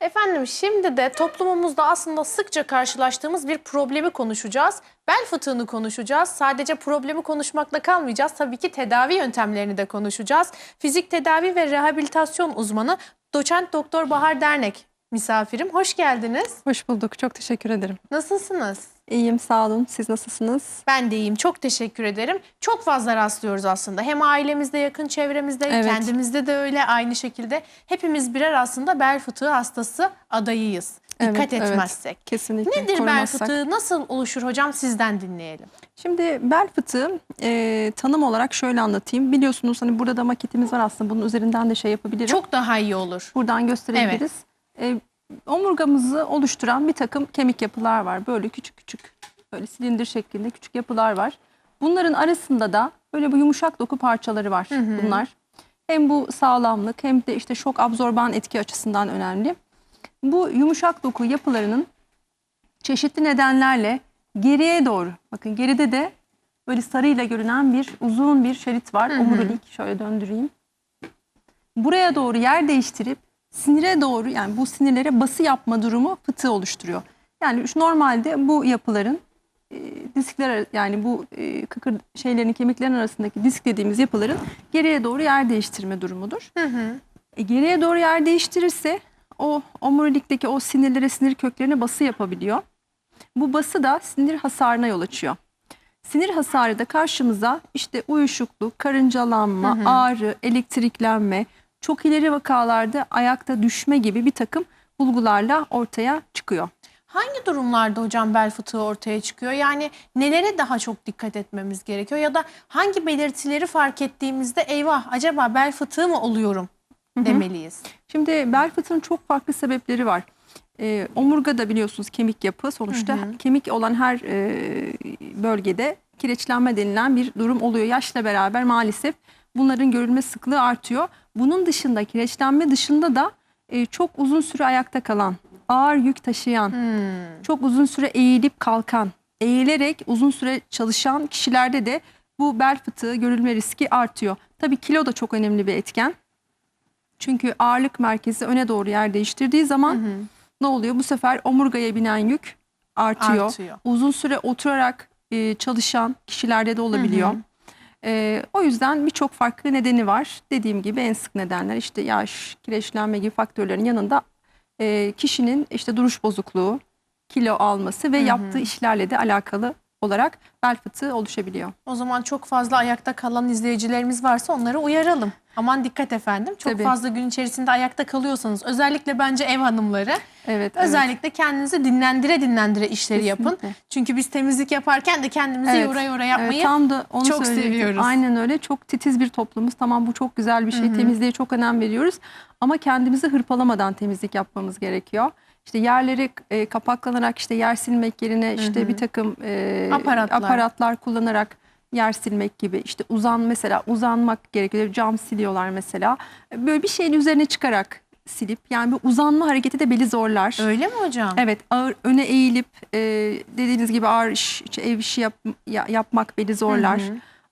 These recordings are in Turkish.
Efendim şimdi de toplumumuzda aslında sıkça karşılaştığımız bir problemi konuşacağız. Bel fıtığını konuşacağız. Sadece problemi konuşmakla kalmayacağız. Tabii ki tedavi yöntemlerini de konuşacağız. Fizik tedavi ve rehabilitasyon uzmanı doçent doktor Bahar Dernek misafirim. Hoş geldiniz. Hoş bulduk. Çok teşekkür ederim. Nasılsınız? İyiyim, sağ olun. Siz nasılsınız? Ben de iyiyim. Çok teşekkür ederim. Çok fazla rastlıyoruz aslında. Hem ailemizde, yakın çevremizde, Evet. kendimizde de öyle aynı şekilde. Hepimiz birer aslında bel fıtığı hastası adayıyız. Dikkat Evet, evet. etmezsek. Kesinlikle. Nedir bel fıtığı? Nasıl oluşur hocam? Sizden dinleyelim. Şimdi bel fıtığı e, tanım olarak şöyle anlatayım. Biliyorsunuz hani burada da maketimiz var aslında. Bunun üzerinden de şey yapabilirim. Çok daha iyi olur. Buradan gösterebiliriz. E, omurgamızı oluşturan bir takım kemik yapılar var. Böyle küçük küçük, böyle silindir şeklinde küçük yapılar var. Bunların arasında da böyle bu yumuşak doku parçaları var bunlar. Hem bu sağlamlık hem de işte şok absorban etki açısından önemli. Bu yumuşak doku yapılarının çeşitli nedenlerle geriye doğru, bakın geride de böyle sarıyla görünen bir uzun bir şerit var. Omurilik şöyle döndüreyim. Buraya doğru yer değiştirip sinire doğru yani bu sinirlere bası yapma durumu fıtığı oluşturuyor. Yani şu normalde bu yapıların e, diskler yani bu e, kıkır şeylerin kemiklerin arasındaki disk dediğimiz yapıların geriye doğru yer değiştirme durumudur. E, geriye doğru yer değiştirirse o omurilikteki o sinirlere sinir köklerine bası yapabiliyor. Bu bası da sinir hasarına yol açıyor. Sinir hasarı da karşımıza işte uyuşukluk, karıncalanma, ağrı, elektriklenme, çok ileri vakalarda ayakta düşme gibi bir takım bulgularla ortaya çıkıyor. Hangi durumlarda hocam bel fıtığı ortaya çıkıyor? Yani nelere daha çok dikkat etmemiz gerekiyor? Ya da hangi belirtileri fark ettiğimizde eyvah acaba bel fıtığı mı oluyorum demeliyiz? Şimdi bel fıtığının çok farklı sebepleri var. Ee, omurga da biliyorsunuz kemik yapı sonuçta kemik olan her e, bölgede kireçlenme denilen bir durum oluyor. Yaşla beraber maalesef bunların görülme sıklığı artıyor. Bunun dışında kireçlenme dışında da e, çok uzun süre ayakta kalan, ağır yük taşıyan, çok uzun süre eğilip kalkan, eğilerek uzun süre çalışan kişilerde de bu bel fıtığı görülme riski artıyor. Tabii kilo da çok önemli bir etken. Çünkü ağırlık merkezi öne doğru yer değiştirdiği zaman ne oluyor? Bu sefer omurgaya binen yük artıyor. Artıyor. Uzun süre oturarak e, çalışan kişilerde de olabiliyor. E, o yüzden birçok farklı nedeni var. Dediğim gibi en sık nedenler işte yaş, kireçlenme gibi faktörlerin yanında e, kişinin işte duruş bozukluğu, kilo alması ve yaptığı işlerle de alakalı olarak bel fıtığı oluşabiliyor. O zaman çok fazla ayakta kalan izleyicilerimiz varsa onları uyaralım. Aman dikkat efendim. Çok Tabii. fazla gün içerisinde ayakta kalıyorsanız özellikle bence ev hanımları Evet, evet. özellikle kendinizi dinlendire dinlendire işleri yapın. Kesinlikle. Çünkü biz temizlik yaparken de kendimizi Evet, yora yora yapmayı Evet, tam da onu çok seviyoruz. Aynen öyle. Çok titiz bir toplumuz. Tamam bu çok güzel bir şey. Temizliğe çok önem veriyoruz. Ama kendimizi hırpalamadan temizlik yapmamız gerekiyor. İşte yerleri e, kapaklanarak işte yer silmek yerine işte bir takım e, Aparatlar. aparatlar kullanarak yer silmek gibi işte uzan mesela uzanmak gerekiyor cam siliyorlar mesela böyle bir şeyin üzerine çıkarak silip yani bu uzanma hareketi de beli zorlar. Öyle mi hocam? Evet ağır öne eğilip e, dediğiniz gibi ağır iş, işte ev işi yap, ya- yapmak beni zorlar.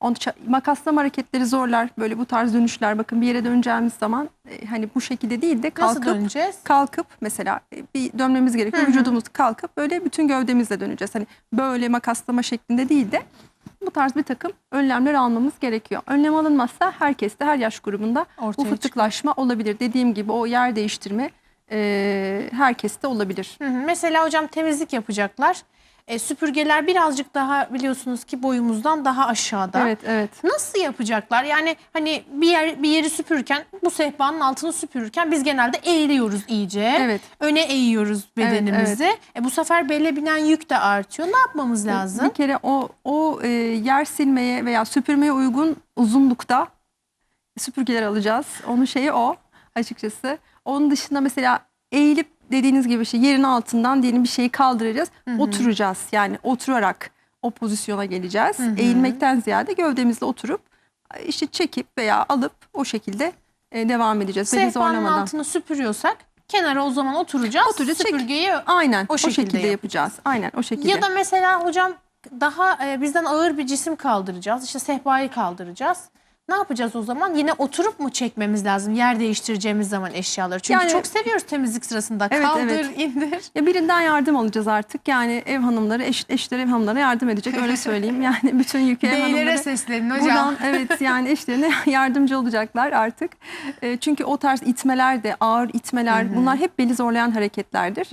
Onu ça- makaslama hareketleri zorlar. Böyle bu tarz dönüşler bakın bir yere döneceğimiz zaman e, hani bu şekilde değil de Nasıl kalkıp döneceğiz? kalkıp mesela e, bir dönmemiz gerekiyor. Vücudumuz kalkıp böyle bütün gövdemizle döneceğiz. Hani böyle makaslama şeklinde değil de bu tarz bir takım önlemler almamız gerekiyor. Önlem alınmazsa herkeste her yaş grubunda Ortaya bu fıtıklaşma olabilir. Dediğim gibi o yer değiştirme e, herkeste olabilir. Hı hı. Mesela hocam temizlik yapacaklar. E, süpürgeler birazcık daha biliyorsunuz ki boyumuzdan daha aşağıda. Evet evet. Nasıl yapacaklar? Yani hani bir yer bir yeri süpürürken bu sehpanın altını süpürürken biz genelde eğiliyoruz iyice. Evet. Öne eğiyoruz Evet, bedenimizi. E, bu sefer bele binen yük de artıyor. Ne yapmamız lazım? Bir kere o o e, yer silmeye veya süpürmeye uygun uzunlukta süpürgeler alacağız. Onun şeyi o açıkçası. Onun dışında mesela eğilip dediğiniz gibi şey yerin altından diyelim bir şeyi kaldıracağız. Oturacağız. Yani oturarak o pozisyona geleceğiz. Eğilmekten ziyade gövdemizle oturup işte çekip veya alıp o şekilde e, devam edeceğiz. Sehpanın altını süpürüyorsak kenara o zaman oturacağız. Oturacağız, çek. Süpürgeyi Aynen O o şekilde şekilde, yapacağız. Aynen o şekilde. Ya da mesela hocam daha e, bizden ağır bir cisim kaldıracağız. İşte sehpayı kaldıracağız. Ne yapacağız o zaman? Yine oturup mu çekmemiz lazım yer değiştireceğimiz zaman eşyaları? Çünkü Yani- çok seviyoruz temizlik sırasında. Evet, Kaldır, evet. indir. Ya birinden yardım alacağız artık. Yani ev hanımları, eş, eşler ev hanımlarına yardım edecek öyle söyleyeyim. Yani bütün yükü ev Beylere hanımları seslenin hocam. buradan evet yani eşlerine yardımcı olacaklar artık. E, çünkü o tarz itmeler de ağır itmeler bunlar hep beli zorlayan hareketlerdir.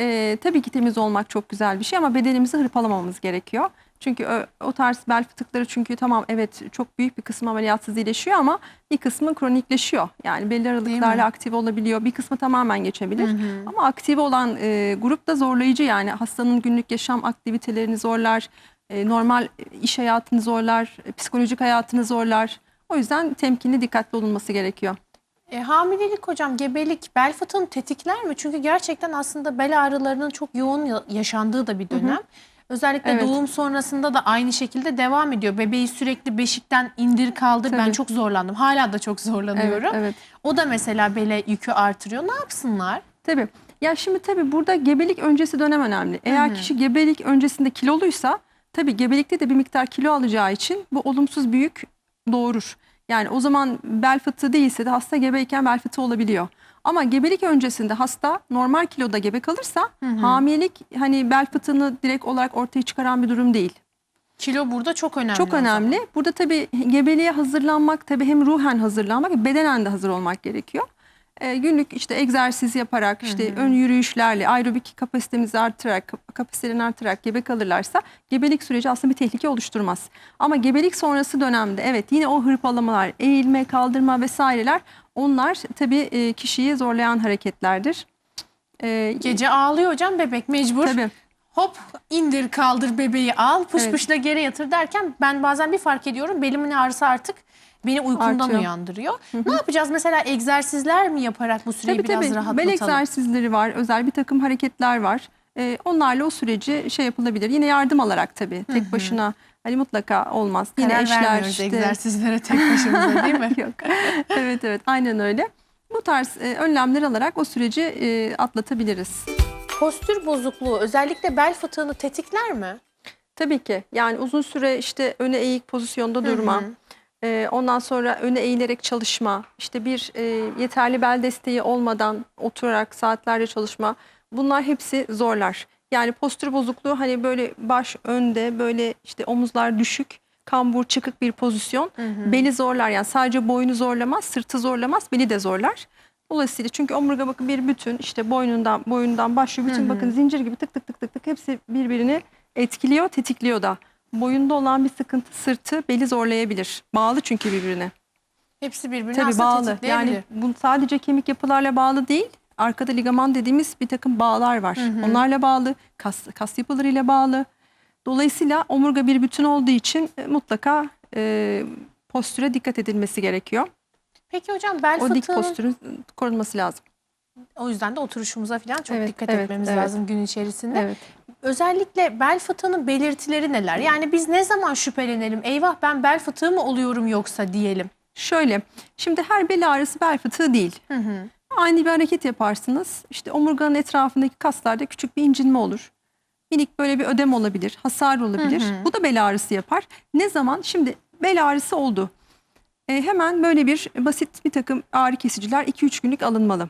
E, tabii ki temiz olmak çok güzel bir şey ama bedenimizi hırpalamamamız gerekiyor. Çünkü o, o tarz bel fıtıkları çünkü tamam evet çok büyük bir kısmı ameliyatsız iyileşiyor ama bir kısmı kronikleşiyor. Yani belli aralıklarla aktif olabiliyor. Bir kısmı tamamen geçebilir. Ama aktif olan e, grup da zorlayıcı yani hastanın günlük yaşam aktivitelerini zorlar. e, normal iş hayatını zorlar, e, psikolojik hayatını zorlar. O yüzden temkinli dikkatli olunması gerekiyor. E, hamilelik hocam, gebelik bel fıtığını tetikler mi? Çünkü gerçekten aslında bel ağrılarının çok yoğun ya- yaşandığı da bir dönem. Özellikle Evet. doğum sonrasında da aynı şekilde devam ediyor. Bebeği sürekli beşikten indir kaldır. Ben Tabii. çok zorlandım. Hala da çok zorlanıyorum. Evet, evet. O da mesela bele yükü artırıyor. Ne yapsınlar? Tabii. Ya şimdi tabii burada gebelik öncesi dönem önemli. Eğer kişi gebelik öncesinde kiloluysa tabii gebelikte de bir miktar kilo alacağı için bu olumsuz büyük doğurur. Yani o zaman bel fıtığı değilse de hasta gebeyken bel fıtığı olabiliyor. Ama gebelik öncesinde hasta normal kiloda gebe kalırsa hamilelik hani bel fıtığını direkt olarak ortaya çıkaran bir durum değil. Kilo burada çok önemli. Çok önemli. Burada tabii gebeliğe hazırlanmak tabii hem ruhen hazırlanmak bedenen de hazır olmak gerekiyor. Ee, günlük işte egzersiz yaparak işte ön yürüyüşlerle aerobik kapasitemizi artırarak kap- kapasitelerini artırarak gebe kalırlarsa gebelik süreci aslında bir tehlike oluşturmaz. Ama gebelik sonrası dönemde evet yine o hırpalamalar, eğilme, kaldırma vesaireler onlar tabii e, kişiyi zorlayan hareketlerdir. Ee, Gece ağlıyor hocam bebek mecbur. tabii. Hop indir kaldır bebeği al pış Evet. pışla geri yatır derken ben bazen bir fark ediyorum belimin ağrısı artık beni uykumdan Artıyor. uyandırıyor. Ne yapacağız mesela egzersizler mi yaparak bu süreyi Tabii biraz tabii. Bel rahatlatalım? egzersizleri var, özel bir takım hareketler var. Ee, onlarla o süreci şey yapılabilir. Yine yardım alarak tabii. Tek başına hani mutlaka olmaz. Yine Karar eşler işte. egzersizlere tek başımıza değil mi? Yok. evet evet aynen öyle. Bu tarz e, önlemler alarak o süreci e, atlatabiliriz. Postür bozukluğu özellikle bel fıtığını tetikler mi? Tabii ki. Yani uzun süre işte öne eğik pozisyonda durma. E, ondan sonra öne eğilerek çalışma. işte bir e, yeterli bel desteği olmadan oturarak saatlerce çalışma. Bunlar hepsi zorlar. Yani postür bozukluğu hani böyle baş önde böyle işte omuzlar düşük, kambur çıkık bir pozisyon. Beli zorlar yani sadece boynu zorlamaz, sırtı zorlamaz, beli de zorlar. Dolayısıyla çünkü omurga bakın bir bütün işte boynundan boyundan başlıyor. Bütün bakın zincir gibi tık tık tık tık tık hepsi birbirini etkiliyor, tetikliyor da. Boyunda olan bir sıkıntı sırtı beli zorlayabilir. Bağlı çünkü birbirine. Hepsi birbirine Tabii aslında bağlı. Yani bu sadece kemik yapılarla bağlı değil. Arkada ligaman dediğimiz bir takım bağlar var. Onlarla bağlı, kas, kas yapılarıyla bağlı. Dolayısıyla omurga bir bütün olduğu için e, mutlaka e, postüre dikkat edilmesi gerekiyor. Peki hocam bel O dik fıtığının postürün korunması lazım. O yüzden de oturuşumuza falan çok Evet, dikkat evet, etmemiz evet. lazım gün içerisinde. Evet. Özellikle bel fıtığının belirtileri neler? Yani biz ne zaman şüphelenelim? Eyvah ben bel fıtığı mı oluyorum yoksa diyelim. Şöyle, şimdi her bel ağrısı bel fıtığı değil. Ani bir hareket yaparsınız. İşte omurganın etrafındaki kaslarda küçük bir incinme olur. Minik böyle bir ödem olabilir, hasar olabilir. Bu da bel ağrısı yapar. Ne zaman? Şimdi bel ağrısı oldu. E, hemen böyle bir basit bir takım ağrı kesiciler 2-3 günlük alınmalı.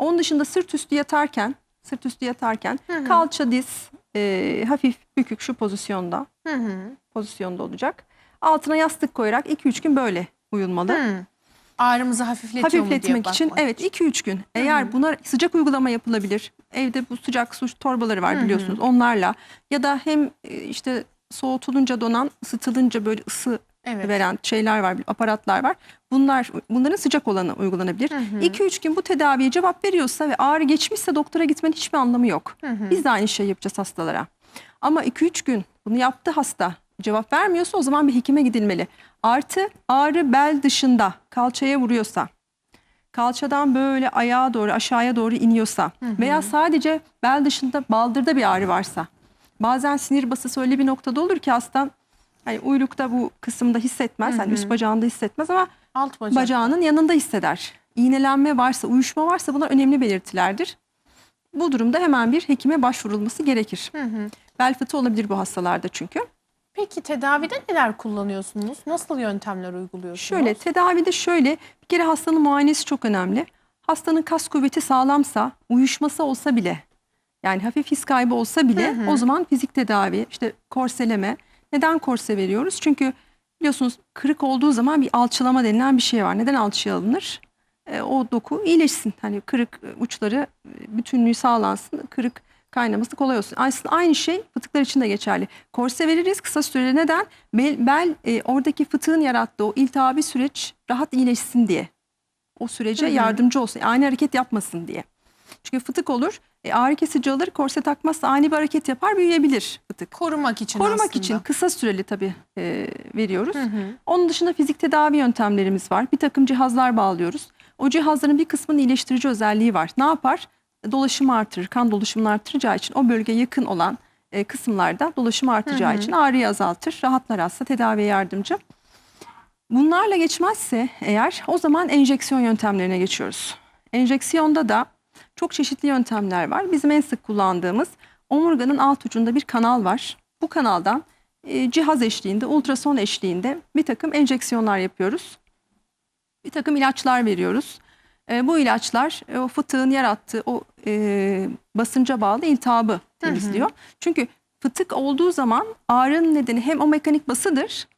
Onun dışında sırt üstü yatarken, sırt üstü yatarken kalça diz e, hafif bükük şu pozisyonda, Hı hı. pozisyonda olacak. Altına yastık koyarak 2-3 gün böyle uyulmalı. Hı. Ağrımızı hafifletiyor mu diye Hafifletmek için bakmak. evet 2-3 gün. Eğer buna sıcak uygulama yapılabilir. Evde bu sıcak su torbaları var biliyorsunuz onlarla. Ya da hem e, işte soğutulunca donan, ısıtılınca böyle ısı Evet. veren şeyler var, aparatlar var. Bunlar bunların sıcak olanı uygulanabilir. 2-3 gün bu tedaviye cevap veriyorsa ve ağrı geçmişse doktora gitmenin hiçbir anlamı yok. Biz de aynı şey yapacağız hastalara. Ama 2-3 gün bunu yaptı hasta. Cevap vermiyorsa o zaman bir hekime gidilmeli. Artı ağrı bel dışında kalçaya vuruyorsa, kalçadan böyle ayağa doğru aşağıya doğru iniyorsa veya sadece bel dışında baldırda bir ağrı varsa. Bazen sinir basısı öyle bir noktada olur ki hasta hani uylukta bu kısımda hissetmez. Hani üst bacağında hissetmez ama Alt bacak. bacağının yanında hisseder. İğnelenme varsa, uyuşma varsa bunlar önemli belirtilerdir. Bu durumda hemen bir hekime başvurulması gerekir. Bel fıtığı olabilir bu hastalarda çünkü. Peki tedavide neler kullanıyorsunuz? Nasıl yöntemler uyguluyorsunuz? Şöyle tedavide şöyle bir kere hastanın muayenesi çok önemli. Hastanın kas kuvveti sağlamsa, uyuşması olsa bile yani hafif his kaybı olsa bile o zaman fizik tedavi, işte korseleme. Neden korse veriyoruz? Çünkü biliyorsunuz kırık olduğu zaman bir alçılama denilen bir şey var. Neden alçıya alınır? E, o doku iyileşsin. Hani kırık e, uçları e, bütünlüğü sağlansın. Kırık kaynaması kolay olsun. Aslında aynı şey fıtıklar için de geçerli. Korse veririz kısa süreli. Neden? Bel, bel e, oradaki fıtığın yarattığı o iltihabi süreç rahat iyileşsin diye. O sürece yardımcı olsun. Ani hareket yapmasın diye. Çünkü fıtık olur. E, ağrı kesici alır. Korse takmazsa ani bir hareket yapar büyüyebilir fıtık. korumak için Korumak aslında. için kısa süreli tabii e, veriyoruz. Hı hı. Onun dışında fizik tedavi yöntemlerimiz var. Bir takım cihazlar bağlıyoruz. O cihazların bir kısmının iyileştirici özelliği var. Ne yapar? Dolaşımı artırır, kan dolaşımını artıracağı için o bölgeye yakın olan e, kısımlarda dolaşımı artacağı için ağrıyı azaltır. Rahatlar hasta, tedaviye yardımcı. Bunlarla geçmezse eğer o zaman enjeksiyon yöntemlerine geçiyoruz. Enjeksiyonda da çok çeşitli yöntemler var. Bizim en sık kullandığımız omurganın alt ucunda bir kanal var. Bu kanaldan e, cihaz eşliğinde, ultrason eşliğinde bir takım enjeksiyonlar yapıyoruz. Bir takım ilaçlar veriyoruz. E, bu ilaçlar e, o fıtığın yarattığı o e, basınca bağlı iltihabı temizliyor. Çünkü fıtık olduğu zaman ağrının nedeni hem o mekanik basıdır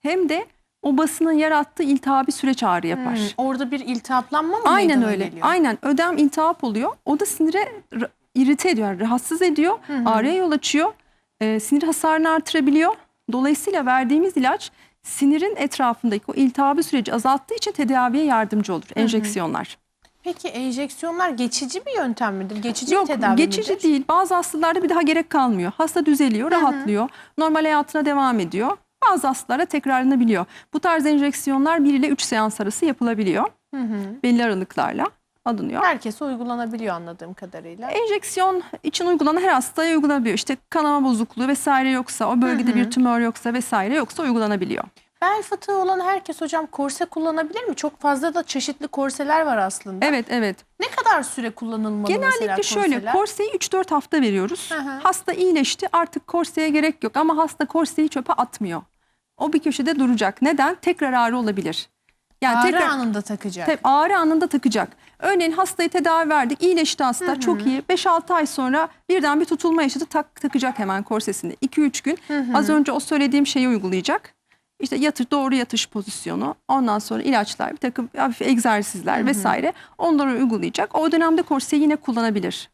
hem de o basının yarattığı iltihabi süreç ağrı yapar. Hmm, Orada bir iltihaplanma mı Aynen öyle. geliyor? Aynen ödem iltihap oluyor. O da sinire irite ediyor, yani rahatsız ediyor, ağrıya yol açıyor. Ee, sinir hasarını artırabiliyor. Dolayısıyla verdiğimiz ilaç sinirin etrafındaki o iltihabı süreci azalttığı için tedaviye yardımcı olur. Enjeksiyonlar. Peki enjeksiyonlar geçici bir yöntem midir? Geçici Yok tedavi geçici midir? değil. Bazı hastalarda bir daha gerek kalmıyor. Hasta düzeliyor, rahatlıyor. Normal hayatına devam ediyor. Bazı hastalarda tekrarlanabiliyor. Bu tarz enjeksiyonlar 1 ile 3 seans arası yapılabiliyor. Hı hı. Belli aralıklarla alınıyor. Herkese uygulanabiliyor anladığım kadarıyla. Enjeksiyon için uygulanan her hastaya uygulanabiliyor. İşte kanama bozukluğu vesaire yoksa, o bölgede bir tümör yoksa vesaire yoksa uygulanabiliyor. Bel fıtığı olan herkes hocam korse kullanabilir mi? Çok fazla da çeşitli korseler var aslında. Evet, evet. Ne kadar süre kullanılmalı mesela Genellikle şöyle korseler? korseyi 3-4 hafta veriyoruz. Hı hı. Hasta iyileşti artık korseye gerek yok ama hasta korseyi çöpe atmıyor. O bir köşede duracak. Neden? Tekrar ağrı olabilir. Yani Ağrı tekrar anında takacak. Tabii ağrı anında takacak. Örneğin hastayı tedavi verdik, iyileşti hasta, çok iyi. 5-6 ay sonra birden bir tutulma yaşadı, tak, takacak hemen korsesini. 2-3 gün az önce o söylediğim şeyi uygulayacak. İşte yatır, doğru yatış pozisyonu, ondan sonra ilaçlar, bir takım hafif egzersizler vesaire onları uygulayacak. O dönemde korseyi yine kullanabilir.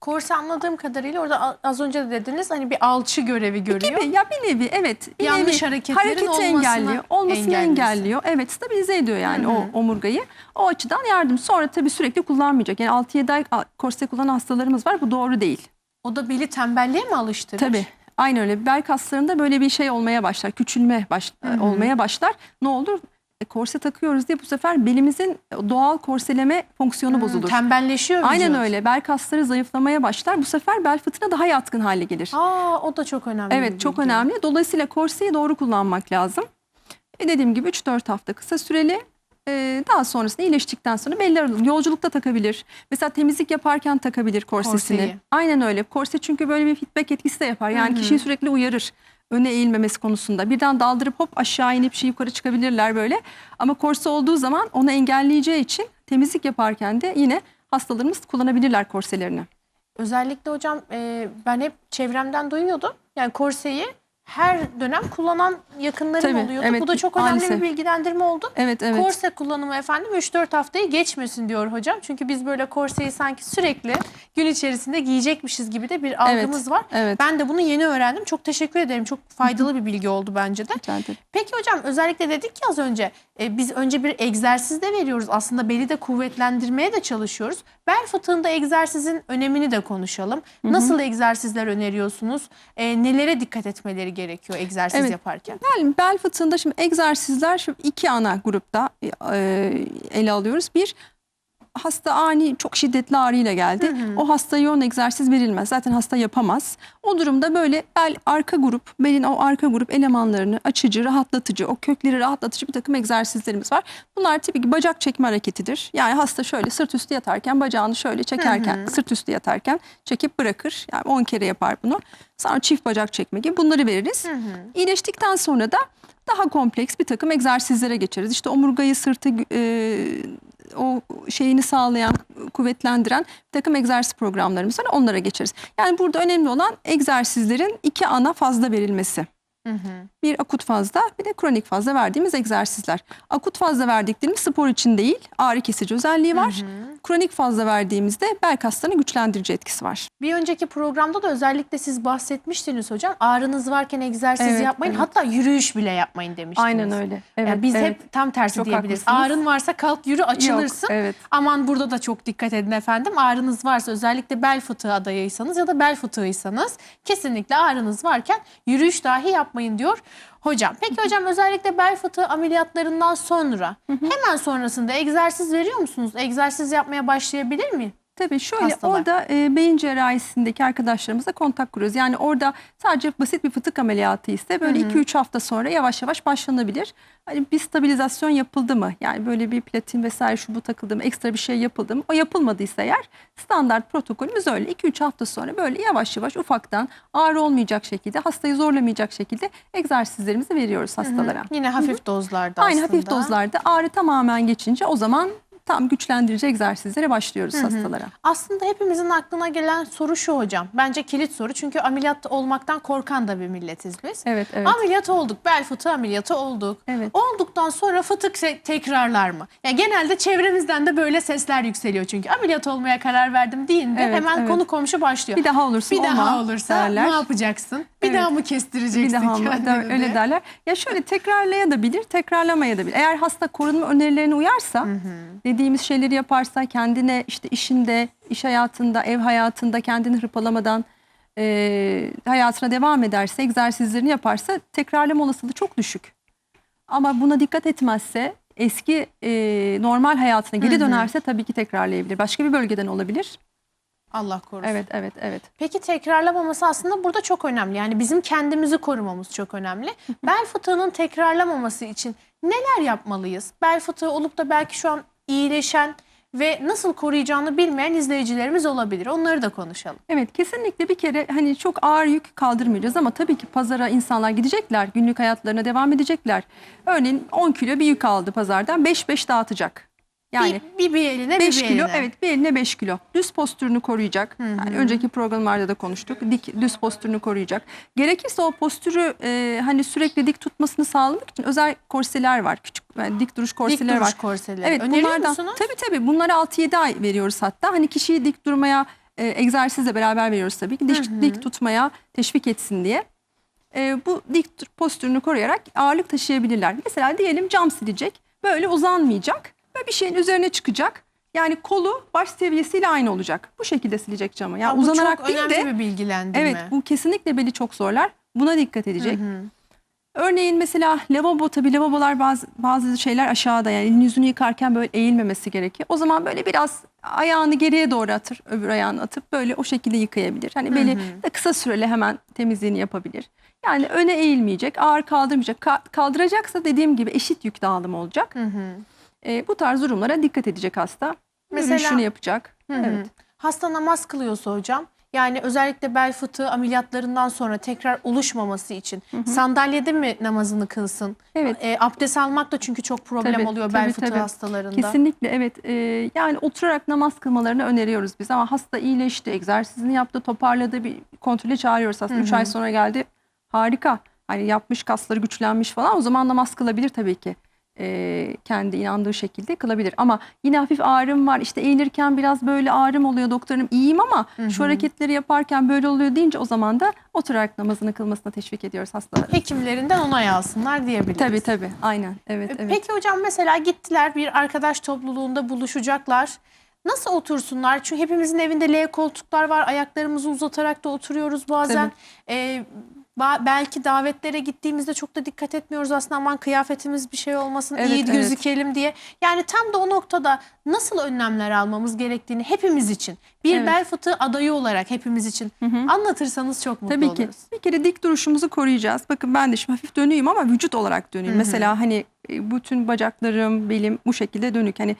Korse anladığım kadarıyla orada az önce de dediniz hani bir alçı görevi görüyor. Gibi ya bir nevi evet. Bir Yanlış nevi hareketlerin hareketi olmasını engelliyor. Olmasını engelliyor. Evet stabilize ediyor yani o omurgayı. O açıdan yardım. Sonra tabii sürekli kullanmayacak. Yani 6-7 ay korse kullanan hastalarımız var. Bu doğru değil. O da beli tembelliğe mi alıştırır? Tabii. Aynı öyle. Bel kaslarında böyle bir şey olmaya başlar. Küçülme baş, olmaya başlar. Ne olur? E, korse takıyoruz diye bu sefer belimizin doğal korseleme fonksiyonu bozulur. Tembelleşiyor vücut. Aynen öyle. Bel kasları zayıflamaya başlar. Bu sefer bel fıtığına daha yatkın hale gelir. Aa o da çok önemli. Evet çok bilgi. önemli. Dolayısıyla korseyi doğru kullanmak lazım. E dediğim gibi 3-4 hafta kısa süreli. E, daha sonrasında iyileştikten sonra belli aralık yolculukta takabilir. Mesela temizlik yaparken takabilir korsesini. Korseyi. Aynen öyle. Korse çünkü böyle bir feedback etkisi de yapar. Yani kişiyi sürekli uyarır. Öne eğilmemesi konusunda. Birden daldırıp hop aşağı inip şey yukarı çıkabilirler böyle. Ama korse olduğu zaman onu engelleyeceği için temizlik yaparken de yine hastalarımız kullanabilirler korselerini. Özellikle hocam e, ben hep çevremden duyuyordum. Yani korseyi her dönem kullanan yakınlarım Tabii, oluyordu. evet, Bu da çok önemli maalesef. bir bilgilendirme oldu. Evet evet. Korse kullanımı efendim 3-4 haftayı geçmesin diyor hocam. Çünkü biz böyle korseyi sanki sürekli gün içerisinde giyecekmişiz gibi de bir algımız var. evet. Ben de bunu yeni öğrendim. Çok teşekkür ederim. Çok faydalı bir bilgi oldu bence de. Rica ederim. Peki hocam özellikle dedik ki az önce e, biz önce bir egzersiz de veriyoruz. Aslında beli de kuvvetlendirmeye de çalışıyoruz. Bel fıtığında egzersizin önemini de konuşalım. Nasıl egzersizler öneriyorsunuz? E, nelere dikkat etmeleri gerekiyor egzersiz Evet. yaparken? Yani bel fıtığında şimdi egzersizler şu iki ana grupta e, ele alıyoruz. Bir hasta ani çok şiddetli ağrıyla geldi. O hastaya yoğun egzersiz verilmez. Zaten hasta yapamaz. O durumda böyle bel arka grup, belin o arka grup elemanlarını açıcı, rahatlatıcı, o kökleri rahatlatıcı bir takım egzersizlerimiz var. Bunlar tabii ki bacak çekme hareketidir. Yani hasta şöyle sırt üstü yatarken bacağını şöyle çekerken, sırt üstü yatarken çekip bırakır. Yani 10 kere yapar bunu. Sonra çift bacak çekme gibi bunları veririz. İyileştikten sonra da daha kompleks bir takım egzersizlere geçeriz. İşte omurgayı, sırtı, e, o şeyini sağlayan, kuvvetlendiren bir takım egzersiz programlarımız var. Onlara geçeriz. Yani burada önemli olan egzersizlerin iki ana fazla verilmesi. Bir akut fazda bir de kronik fazda verdiğimiz egzersizler. Akut fazda verdiklerimiz spor için değil ağrı kesici özelliği var. Kronik fazla verdiğimizde bel kaslarını güçlendirici etkisi var. Bir önceki programda da özellikle siz bahsetmiştiniz hocam. Ağrınız varken egzersiz Evet, yapmayın. evet. Hatta yürüyüş bile yapmayın demiştiniz. Aynen öyle. Evet, Yani biz evet. hep tam tersi Çok diyebiliriz. haklısınız. Ağrın varsa kalk yürü açılırsın. Yok, evet. Aman burada da çok dikkat edin efendim. Ağrınız varsa özellikle bel fıtığı adayıysanız ya da bel fıtığıysanız kesinlikle ağrınız varken yürüyüş dahi yapmayın diyor hocam. Peki hocam özellikle bel fıtığı ameliyatlarından sonra hemen sonrasında egzersiz veriyor musunuz? Egzersiz yapmaya başlayabilir mi? Tabii şöyle hastalar. orada e, beyin cerrahisindeki arkadaşlarımızla kontak kuruyoruz. Yani orada sadece basit bir fıtık ameliyatı ise böyle 2-3 hafta sonra yavaş yavaş başlanabilir. Hani bir stabilizasyon yapıldı mı? Yani böyle bir platin vesaire şu bu takıldı mı? Ekstra bir şey yapıldı mı? O yapılmadıysa eğer standart protokolümüz öyle. 2-3 hafta sonra böyle yavaş yavaş ufaktan ağrı olmayacak şekilde hastayı zorlamayacak şekilde egzersizlerimizi veriyoruz hastalara. Yine hafif dozlarda Aynı aslında. hafif dozlarda ağrı tamamen geçince o zaman tam güçlendirici egzersizlere başlıyoruz hastalara. Aslında hepimizin aklına gelen soru şu hocam. Bence kilit soru çünkü ameliyat olmaktan korkan da bir milletiz biz. Evet, evet. Ameliyat olduk, bel fıtığı ameliyatı olduk. Evet. Olduktan sonra fıtık tekrarlar mı? Ya genelde çevremizden de böyle sesler yükseliyor çünkü. Ameliyat olmaya karar verdim deyince Evet, hemen evet. konu komşu başlıyor. Bir daha olursa bir daha olursa derler. ne yapacaksın? Bir Evet. daha mı kestireceksin Bir daha mı? kendini öyle derler. Ya şöyle tekrarlayabilir, tekrarlamayabilir. Eğer hasta korunma önerilerine uyarsa, dediğimiz şeyleri yaparsa, kendine işte işinde, iş hayatında, ev hayatında kendini hırpalamadan e, hayatına devam ederse, egzersizlerini yaparsa tekrarlama olasılığı çok düşük. Ama buna dikkat etmezse, eski e, normal hayatına geri dönerse tabii ki tekrarlayabilir. Başka bir bölgeden olabilir. Allah korusun. Evet, evet, evet. Peki tekrarlamaması aslında burada çok önemli. Yani bizim kendimizi korumamız çok önemli. Bel fıtığının tekrarlamaması için neler yapmalıyız? Bel fıtığı olup da belki şu an iyileşen ve nasıl koruyacağını bilmeyen izleyicilerimiz olabilir. Onları da konuşalım. Evet kesinlikle bir kere hani çok ağır yük kaldırmayacağız ama tabii ki pazara insanlar gidecekler. Günlük hayatlarına devam edecekler. Örneğin 10 kilo bir yük aldı pazardan 5-5 dağıtacak. Yani bir, bir, bir eline 5 bir, bir kilo eline. evet bir eline 5 kilo. Düz postürünü koruyacak. Yani önceki programlarda da konuştuk. Dik düz postürünü koruyacak. Gerekirse o postürü e, hani sürekli dik tutmasını sağlamak için özel korseler var. Küçük yani dik duruş Dik korseler duruş var. korseleri. Evet Öneriyor bunlardan musunuz? tabii tabii bunlara 6-7 ay veriyoruz hatta. Hani kişiyi dik durmaya e, egzersizle beraber veriyoruz tabii ki. Dik, dik tutmaya teşvik etsin diye. E, bu dik postürünü koruyarak ağırlık taşıyabilirler. Mesela diyelim cam silecek. Böyle uzanmayacak. Böyle bir şeyin üzerine çıkacak. Yani kolu baş seviyesiyle aynı olacak. Bu şekilde silecek camı. Yani Ha, bu uzanarak çok değil de bir bilgilendirme. Evet bu kesinlikle beli çok zorlar. Buna dikkat edecek. Örneğin mesela lavabo tabii lavabolar bazı, bazı şeyler aşağıda yani yüzünü yıkarken böyle eğilmemesi gerekiyor. O zaman böyle biraz ayağını geriye doğru atır öbür ayağını atıp böyle o şekilde yıkayabilir. Hani beli de kısa süreli hemen temizliğini yapabilir. Yani öne eğilmeyecek, ağır kaldırmayacak. Ka- kaldıracaksa dediğim gibi eşit yük dağılımı olacak. Ee, bu tarz durumlara dikkat edecek hasta. Mesela- Yürüyüşünü yapacak. Hı hı. Evet. Hasta namaz kılıyorsa hocam yani özellikle bel fıtığı ameliyatlarından sonra tekrar oluşmaması için sandalyede mi namazını kılsın? Evet. E, abdest almak da çünkü çok problem Tabii, oluyor bel tabii, fıtığı tabii. hastalarında. Kesinlikle evet. Ee, yani oturarak namaz kılmalarını öneriyoruz biz ama hasta iyileşti, egzersizini yaptı, toparladı, bir kontrole çağırıyoruz hasta. 3 ay sonra geldi. Harika. Hani yapmış, kasları güçlenmiş falan. O zaman namaz kılabilir tabii ki. Ee, kendi inandığı şekilde kılabilir. Ama yine hafif ağrım var. İşte eğilirken biraz böyle ağrım oluyor doktorum. iyiyim ama şu hareketleri yaparken böyle oluyor deyince o zaman da oturarak namazını kılmasına teşvik ediyoruz hastaları. Hekimlerinden onay alsınlar diyebiliriz. Tabii tabii. Aynen. Evet evet. Peki hocam mesela gittiler bir arkadaş topluluğunda buluşacaklar. Nasıl otursunlar? Çünkü hepimizin evinde L koltuklar var. Ayaklarımızı uzatarak da oturuyoruz bazen. Ee, Ba- belki davetlere gittiğimizde çok da dikkat etmiyoruz aslında aman kıyafetimiz bir şey olmasın Evet, iyi evet. gözükelim diye. Yani tam da o noktada nasıl önlemler almamız gerektiğini hepimiz için bir Evet. bel fıtığı adayı olarak hepimiz için anlatırsanız çok mutlu Tabii ki. oluruz. Bir kere dik duruşumuzu koruyacağız. Bakın ben de şimdi hafif dönüyüm ama vücut olarak dönüyüm. Mesela hani e, bütün bacaklarım, belim bu şekilde dönük. Hani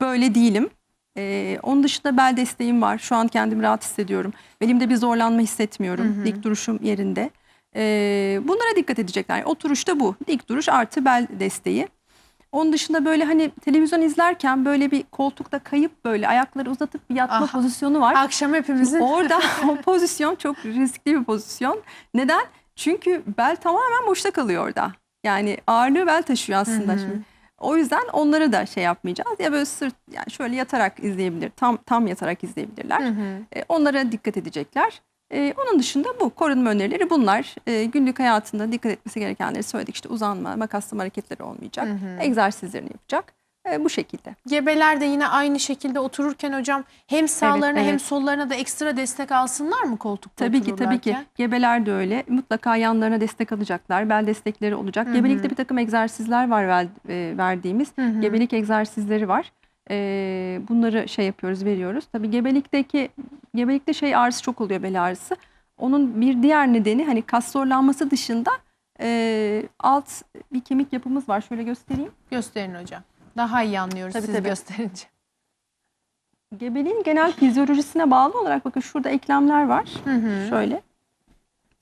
böyle değilim. Ee, onun dışında bel desteğim var. Şu an kendimi rahat hissediyorum. Belimde bir zorlanma hissetmiyorum. Dik duruşum yerinde. Ee, bunlara dikkat edecekler. Oturuşta bu. Dik duruş artı bel desteği. Onun dışında böyle hani televizyon izlerken böyle bir koltukta kayıp böyle ayakları uzatıp bir yatma Ah. pozisyonu var. Akşam hepimizin Orada o pozisyon çok riskli bir pozisyon. Neden? Çünkü bel tamamen boşta kalıyor orada. Yani ağırlığı bel taşıyor aslında şimdi. O yüzden onları da şey yapmayacağız. Ya böyle sırt yani şöyle yatarak izleyebilir. Tam tam yatarak izleyebilirler. E, onlara dikkat edecekler. E, onun dışında bu korunma önerileri bunlar. E, günlük hayatında dikkat etmesi gerekenleri söyledik. İşte uzanma, makaslama hareketleri olmayacak. Egzersizlerini yapacak. E, bu şekilde. Gebeler de yine aynı şekilde otururken hocam hem sağlarına hem evet. sollarına da ekstra destek alsınlar mı koltukta Tabii ki tabii ki. Gebeler de öyle. Mutlaka yanlarına destek alacaklar. Bel destekleri olacak. Gebelikte bir takım egzersizler var e, verdiğimiz. Gebelik egzersizleri var. E, bunları şey yapıyoruz, veriyoruz. Tabii gebelikteki gebelikte şey ağrısı çok oluyor bel ağrısı. Onun bir diğer nedeni hani kas zorlanması dışında e, alt bir kemik yapımız var. Şöyle göstereyim. Gösterin hocam. Daha iyi anlıyoruz Tabii, siz tabii. gösterince. Gebeliğin genel fizyolojisine bağlı olarak bakın şurada eklemler var. Hı hı. Şöyle.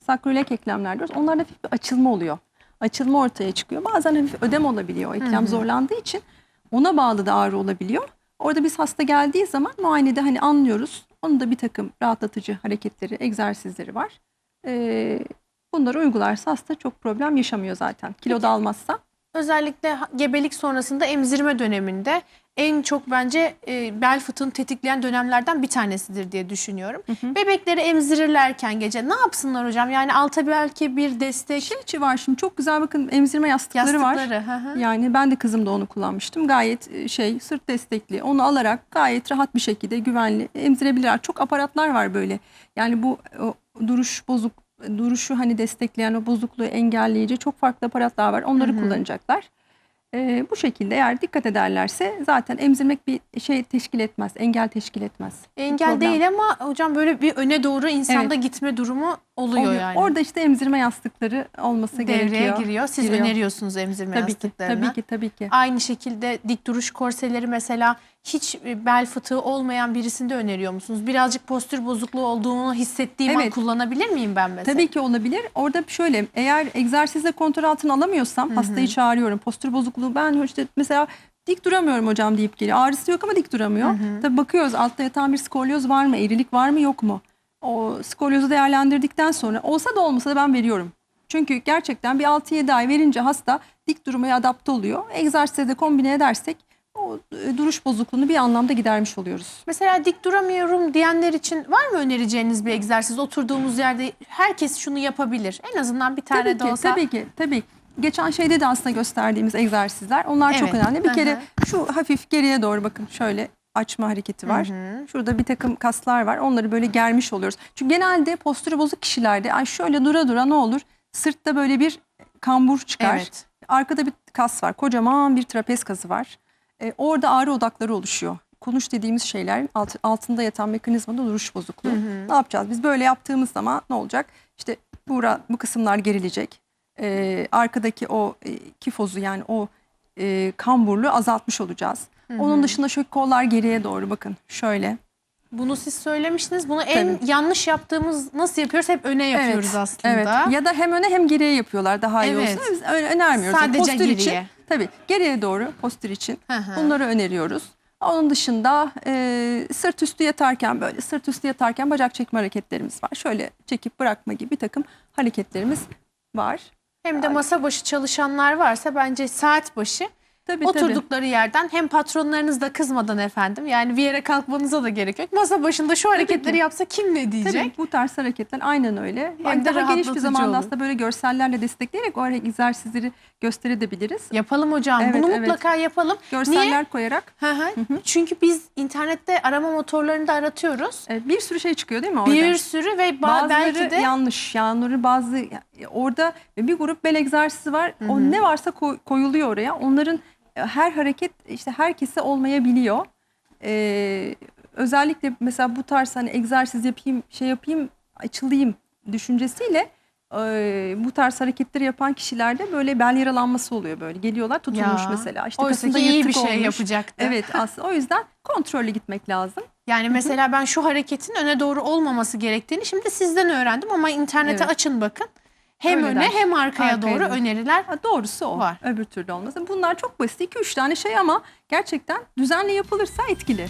Sakroilek eklemler diyoruz. Onlarda hafif bir açılma oluyor. Açılma ortaya çıkıyor. Bazen hafif ödem olabiliyor. O eklem zorlandığı için ona bağlı da ağrı olabiliyor. Orada biz hasta geldiği zaman muayenede hani anlıyoruz. Onun da bir takım rahatlatıcı hareketleri, egzersizleri var. Ee, bunları uygularsa hasta çok problem yaşamıyor zaten. Kilo da almazsa. Özellikle gebelik sonrasında emzirme döneminde en çok bence e, bel fıtığını tetikleyen dönemlerden bir tanesidir diye düşünüyorum. Bebekleri emzirirlerken gece ne yapsınlar hocam? Yani alta belki bir destek Şey içi var şimdi çok güzel bakın emzirme yastıkları, var. yastıkları. hı hı. Yani ben de kızımda onu kullanmıştım. Gayet e, şey sırt destekli. Onu alarak gayet rahat bir şekilde güvenli emzirebilirler. Çok aparatlar var böyle. Yani bu o, duruş bozuk duruşu hani destekleyen o bozukluğu engelleyici çok farklı aparatlar var. Onları kullanacaklar. E, bu şekilde eğer dikkat ederlerse zaten emzirmek bir şey teşkil etmez. Engel teşkil etmez. Engel değil ama hocam böyle bir öne doğru insanda gitme durumu oluyor, yani. Orada işte emzirme yastıkları olması Devreye gerekiyor. giriyor. Siz Giriyor. öneriyorsunuz emzirme Tabii ki, yastıklarını. tabii ki, tabii ki. Aynı şekilde dik duruş korseleri mesela hiç e, bel fıtığı olmayan birisinde öneriyor musunuz? Birazcık postür bozukluğu olduğunu hissettiğim an Evet. kullanabilir miyim ben mesela? Tabii ki olabilir. Orada şöyle eğer egzersizle kontrol altına alamıyorsam hastayı çağırıyorum. Postür bozukluğu ben işte mesela dik duramıyorum hocam deyip geliyor. Ağrısı yok ama dik duramıyor. Tabii bakıyoruz altta yatan bir skolyoz var mı? Eğrilik var mı yok mu? O skolyozu değerlendirdikten sonra olsa da olmasa da ben veriyorum. Çünkü gerçekten bir 6-7 ay verince hasta dik durmaya adapte oluyor. Egzersizle de kombine edersek o e, duruş bozukluğunu bir anlamda gidermiş oluyoruz. Mesela dik duramıyorum diyenler için var mı önereceğiniz bir egzersiz? Oturduğumuz yerde herkes şunu yapabilir. En azından bir tane Tabii de ki, olsa. tabii ki, tabii. Geçen şeyde de aslında gösterdiğimiz egzersizler. Onlar çok Evet. önemli. Bir kere şu hafif geriye doğru bakın şöyle açma hareketi var. Şurada bir takım kaslar var. Onları böyle germiş oluyoruz. Çünkü genelde postürü bozuk kişilerde ay şöyle dura dura ne olur? Sırtta böyle bir kambur çıkar. Evet. Arkada bir kas var. Kocaman bir trapez kası var. Ee, orada ağrı odakları oluşuyor. Konuş dediğimiz şeyler alt- altında yatan mekanizmada duruş bozukluğu. Ne yapacağız? Biz böyle yaptığımız zaman ne olacak? İşte bura, bu kısımlar gerilecek. Ee, arkadaki o e, kifozu yani o e, kamburluğu azaltmış olacağız. Onun dışında şu kollar geriye doğru bakın şöyle. Bunu siz söylemiştiniz. Bunu en yanlış yaptığımız nasıl yapıyoruz? Hep öne yapıyoruz aslında. Evet. Ya da hem öne hem geriye yapıyorlar daha iyi Evet. olsun. Biz önermiyoruz. Sadece postür geriye. için. Tabii geriye doğru postür için. Hı hı. Bunları öneriyoruz. Onun dışında e, sırt üstü yatarken böyle sırt üstü yatarken bacak çekme hareketlerimiz var. Şöyle çekip bırakma gibi bir takım hareketlerimiz var. Hem de masa başı çalışanlar varsa bence saat başı Tabii tabii. oturdukları yerden hem patronlarınız da kızmadan efendim yani bir yere kalkmanıza da gerek yok. Masa başında şu hareketleri ki. yapsa kim ne diyecek? Tabii bu tarz hareketler aynen öyle. Hem de daha geniş bir zamanda olur. aslında böyle görsellerle destekleyerek o egzersizleri gösterebiliriz. Yapalım hocam. Evet, Bunu evet. mutlaka yapalım. Görseller Niye? koyarak Hı hı. Çünkü biz internette arama motorlarında aratıyoruz. e, bir sürü şey çıkıyor değil mi orada? Bir sürü ve ba- Bazıları belki de yanlış. Yani bazı Orada bir grup bel egzersizi var. O ne varsa koy- koyuluyor oraya. Onların her hareket işte herkese olmayabiliyor. Ee, özellikle mesela bu tarz hani egzersiz yapayım, şey yapayım, açılayım düşüncesiyle e, bu tarz hareketleri yapan kişilerde böyle bel yaralanması oluyor böyle. Geliyorlar tutulmuş Ya, mesela. İşte Oysa ki iyi bir şey olmuş. yapacaktı. Evet aslında o yüzden kontrollü gitmek lazım. Yani mesela ben şu hareketin öne doğru olmaması gerektiğini şimdi sizden öğrendim ama internete Evet. açın bakın. Hem Öyle öne der. hem arkaya, Arkaya doğru doğru. öneriler. Ha, doğrusu o. Var. Öbür türlü olmaz. Bunlar çok basit 2-3 tane şey ama gerçekten düzenli yapılırsa etkili.